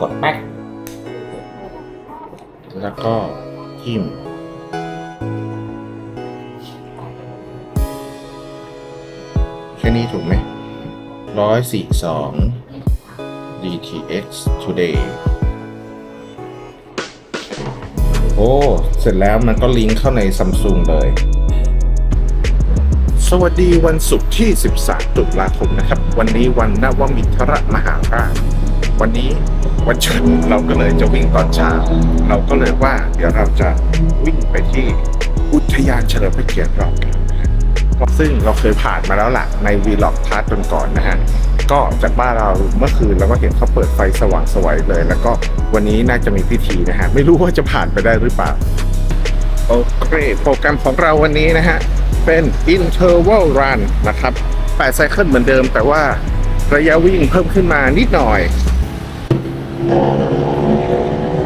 กดแป๊กแล้วก็ทิมแค่นี้ถูกไหมร้อยสี่สอง DTX Today โอ้ เสร็จแล้วมันก็ลิงก์เข้าในซัมซุงเลย สวัสดีวันศุกร์ที่ 13 ตุลาคมนะครับ วันนี้วันนวมิทรมหาราช วันนี้ วันชุดเราก็เลยจะวิ่งตอนเช้า เราก็เลยว่าเดี๋ยวเราจะวิ่งไปที่อุทยานเฉลิมพระเกียรติเรากันนะฮะก็ซึ่งเราเคยผ่านมาแล้วล่ะในวีล็อกพาร์ทก่อนๆนะฮะก็จากบ้านเราเมื่อคืนเราก็เห็นเขาเปิดไฟสว่างสวยเลย แล้วก็วันนี้น่าจะมีพิธีนะฮะไม่รู้ว่าจะผ่านไปได้หรือเปล่าโอเคโปรแกรมของเราวันนี้นะฮะ เป็น interval run นะครับ8ไซเคิลเหมือนเดิม แต่ว่าระยะวิ่งเพิ่มขึ้นมานิดหน่อย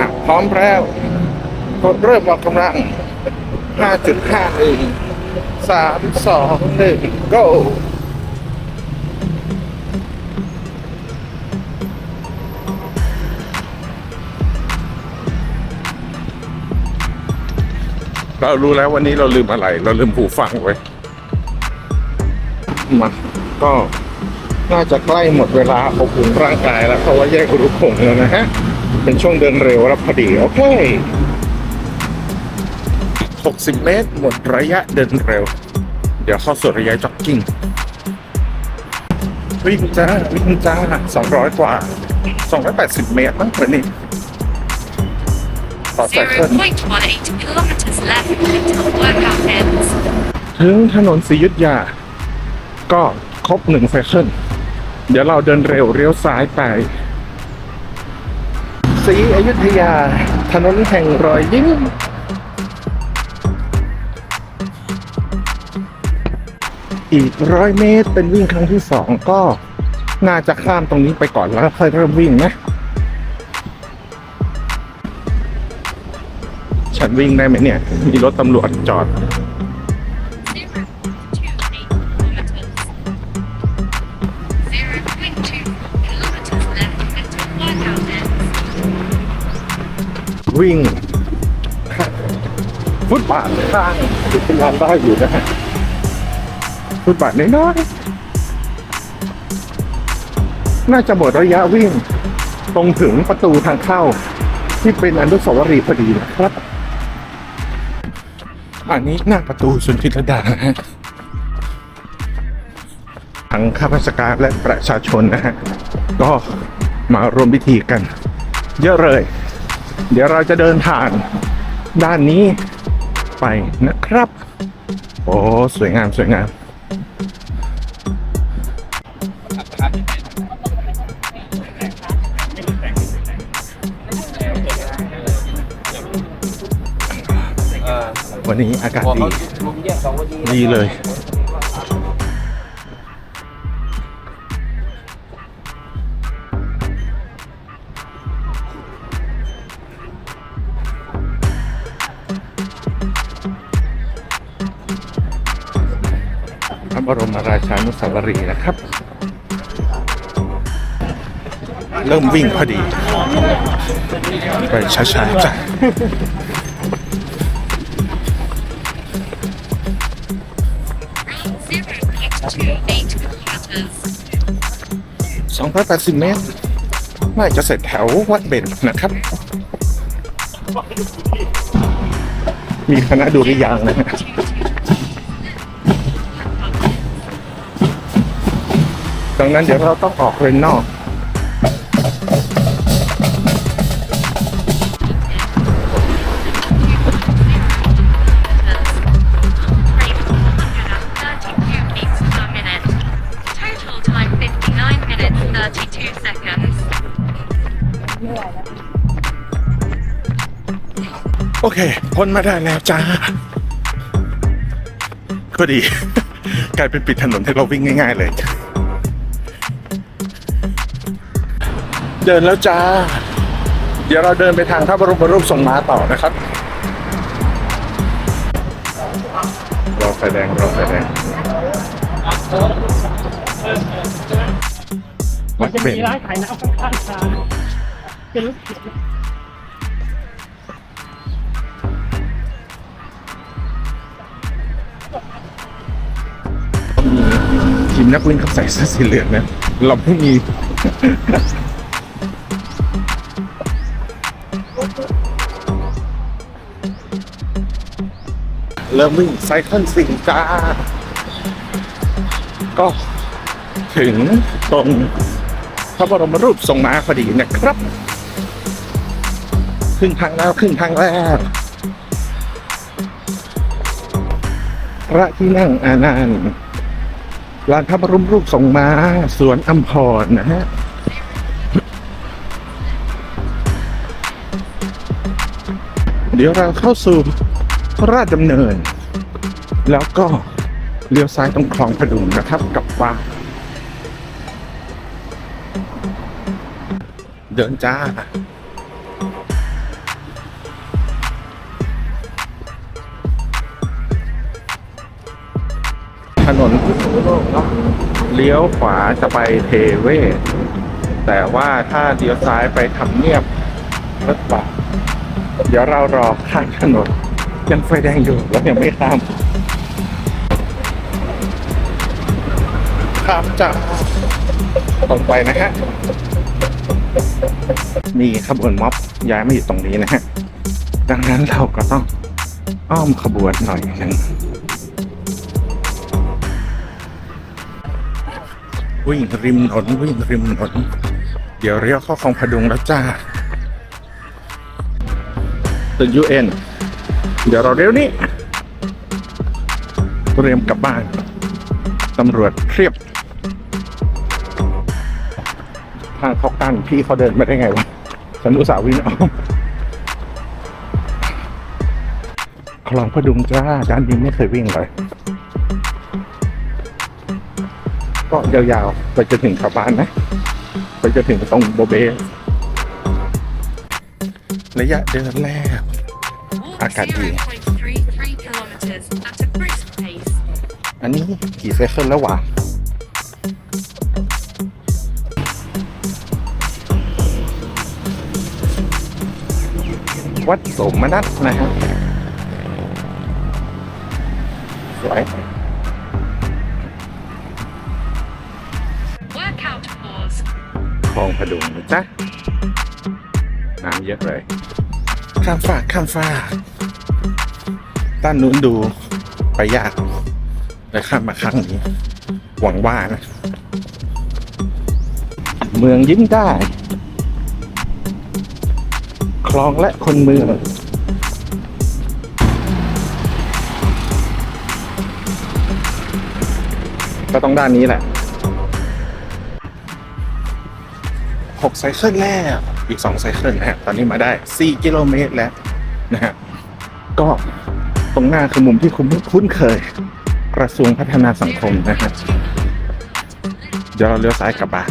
อะพร้อมแล้วกดเริ่มออกกำลัง 5.51 3 2 1 go เรารู้แล้ววันนี้เราลืมอะไร เราลืมหูฟังไว้ มา ก็ น่าจะใกล้หมดเวลาอบอุ่นร่างกายแล้วเพราะว่าแยกอุรุพงศ์แล้วนะฮะ เป็นช่วงเดินเร็วแล้วพอดี โอเค 60 เมตร หมดระยะเดินเร็ว เดี๋ยวเข้าสู่ระยะจ็อกกิ้งวิ่งจ้าวิ่งจ้า 200 กว่า 280 เมตรมั้งวันนี้ต่อไซเคิล0.18 kilometers left until workout ends. ถึงถนนศรีอยุธยา ก็ครบหนึ่งไซเคิล เดี๋ยวเราเดินเร็วเลี้ยวซ้ายไปศรีอยุธยา ถนนแห่งรอยยิ้มอีกร้อยเมตรเป็นวิ่งครั้งที่สองก็น่าจะข้ามตรงนี้ไปก่อนแล้วค่อยเริ่มวิ่งนะ ฉันวิ่งได้ไหมเนี่ย มีรถตำรวจจอด วิ่งฟุตบาทข้างอุทยานได้อยู่นะฮะฟุตบาทน้อยๆน่าจะหมดระยะวิ่ง ตรงถึงประตูทางเข้า ที่เป็นอนุสาวรีย์พอดีนะครับ อันนี้หน้าประตูสุนทรดานะฮะทั้งข้าราชการและประชาชนนะฮะ ก็มาร่วมพิธีกัน เยอะเลย เดี๋ยวเราจะเดินผ่านด้านนี้ไปนะครับ โอ้สวยงามสวยงามวันนี้อากาศดี ดีเลย บรมราชานุสาวรีย์นะครับ เริ่มวิ่งพอดี ไปช้าๆจ้ะ0.28 kilometers. 280เมตร น่าจะเสร็จแถววัดเบญนะครับ มีคณะดุริยางค์นะ ดังนั้นเดี๋ยวเราต้องออกเลนนอก โอเคพ้นมาได้แล้วจ้า ก็ดี กลายเป็นปิดถนนให้เราวิ่งง่าย ๆ เลย เดินแล้วจ้า เดี๋ยวเราเดินไปทางพระบรมรูปทรงม้าต่อนะครับรอไฟแดงรอไฟแดงวัดจะมีร้านขายน้ำข้างๆทางทีมนักวิ่งเขาใส่เสื้อสีเหลืองนะเราไม่มี เริ่มวิ่งไซเคิลสิงจ้า ก็ถึงตรงพระบรมรูปทรงม้าพอดีนะครับครึ่งทางแล้วครึ่งทางแล้วพระที่นั่งอานันต์ลานพระบรมรูปทรงม้าสวนอัมพรนะฮะเดี๋ยวเราเข้าสู่ พระราชดำเนิน แล้วก็เลี้ยวซ้ายตรงคลองพดุงนะครับกับบ้าเดินจ้า ถนนพุทธโลกเนาะเลี้ยวขวาจะไปเทเวศแต่ว่าถ้าเลี้ยวซ้ายไปทำเนียบรถบัสเดี๋ยวเรารอข้างถนน ยังไฟแดงอยู่แล้วยังไม่ข้าม ข้ามจากตรงไปนะฮะ มีขบวนม็อบย้ายมาอยู่ตรงนี้นะฮะ ดังนั้นเราก็ต้องอ้อมขบวนหน่อยหนึงวิ่งริมถนนวิ่งริมถนนเดี๋ยวเรียวเข้าคลองพดุงแล้วจ้าตึกยูเอ็น เดี๋ยวเราเร็วนี้เตรียมกลับบ้านตำรวจเพียบ ทางเขากั้นพี่เขาเดินไม่ได้ไงวะฉันอุตส่าห์วิ่งอ้อมคลองพดุงจ้าด้านนี้ไม่เคยวิ่งเลย ก็ยาวๆ ไปจนถึงขับบ้านนะ ไปจนถึงตรงโบเบระยะเดินแล้ว Walk Okay, yeah. 0.33 kilometers at a brisk pace. อันนี้กี่ไซเคิลแล้ววะวัดสมนัตนะฮะสวยคลองพดุงนะจ๊ะน้ำเยอะเลย ข้ามฟากข้ามฟากด้านนู้นดูไปยากเลยข้ามมาครั้งนี้ หวังว่านะ เมืองยิ้มได้ คลองและคนเมืองก็ต้องด้านนี้แหละหกไซเคิลแล้ว อีกสองไซเคิลนะฮะตอนนี้มาได้สี่กิโลเมตรแล้วนะฮะก็ตรงหน้าคือมุมที่คุณคุ้นเคย กระทรวงพัฒนาสังคมนะฮะเดี๋ยวเราเลี้ยวซ้ายกลับบ้าน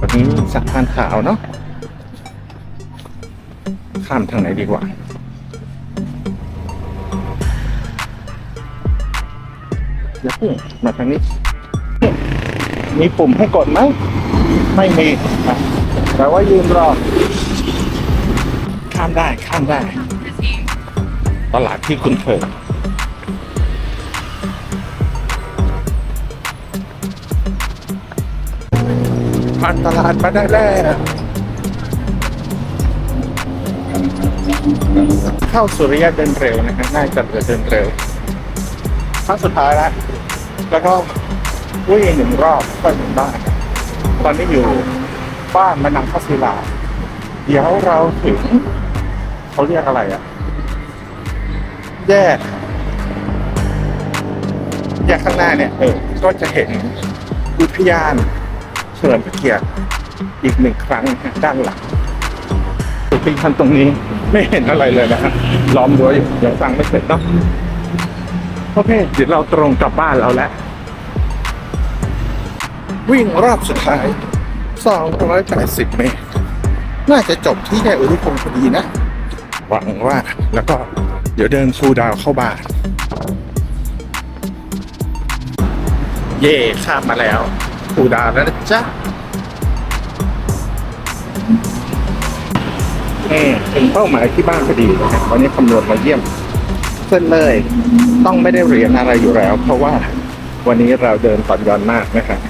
วันนี้สะพานขาวเนาะข้ามทางไหนดีกว่าอย่าพิ่งมาทางนี้ มีปุ่มให้กดไหม ไม่มีแต่ว่ายืนรอ ข้ามได้ข้ามได้ ตลาดที่คุณเคยผ่านตลาดมาได้แล้วเข้าสุริยะเดินเร็วนะฮะน่าจะเดินเร็วครั้งสุดท้ายแล้ว แล้วก็ วิ่งหนึ่งรอบก็ถึงบ้านตอนนี้อยู่บ้านมะนังพัศิลา เดี๋ยวเราถึงเขาเรียกอะไรอะแยกแยกข้างหน้าเนี่ยเออก็จะเห็นอุทยานเฉลิมพระเกียรติอีกหนึ่งครั้งด้านหลังสุดที่ทันตรงนี้ไม่เห็นอะไรเลยนะฮะล้อมรั้วอยู่ยังสร้างไม่เสร็จเนาะโอเคเดี๋ยวเราตรงกลับบ้านเราแล้ว วิ่งรอบสุดท้าย 280 เมตร น่าจะจบที่แยกอุรุพงศ์พอดีนะ หวังว่าแล้วก็เดี๋ยวเดินคูดาวเข้าบ้าน เย่ข้ามมาแล้วคูดาวน์แล้วนะจ๊ะนี่ถึงเป้าหมายที่บ้านพอดีนะครับวันนี้คำนวณมาเยี่ยมเส้นเลย ต้องไม่ได้เรียนอะไรอยู่แล้ว เพราะว่าวันนี้เราเดินตอนยอนมากนะครับ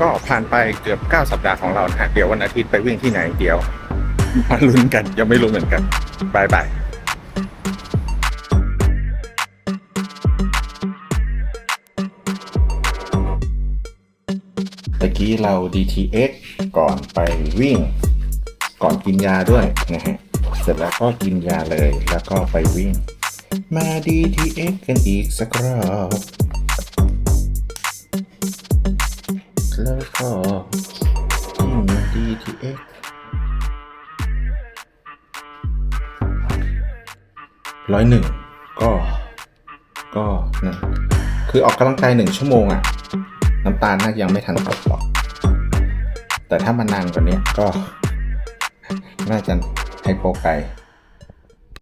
ก็ผ่านไปเกือบ 9 สัปดาห์ของเรานะฮะเดี๋ยววันอาทิตย์ไปวิ่งที่ไหนเดี๋ยวมาลุ้นกันยังไม่รู้เหมือนกันบายบายตะกี้เรา DTX ก่อนไปวิ่ง ก่อนกินยาด้วยนะฮะเสร็จแล้วก็กินยาเลยแล้วก็ไปวิ่ง มา DTX กันอีกสักรอบ ก็วิ่ง DTX ร้อยหนึ่งก็ ก็นะคือออกกำลังกายหนึ่งชั่วโมงอะน้ำตาลน่าจะยังไม่ทันตกหรอก แต่ถ้ามันนานกว่านี้ก็ น่าจะไฮโปไกล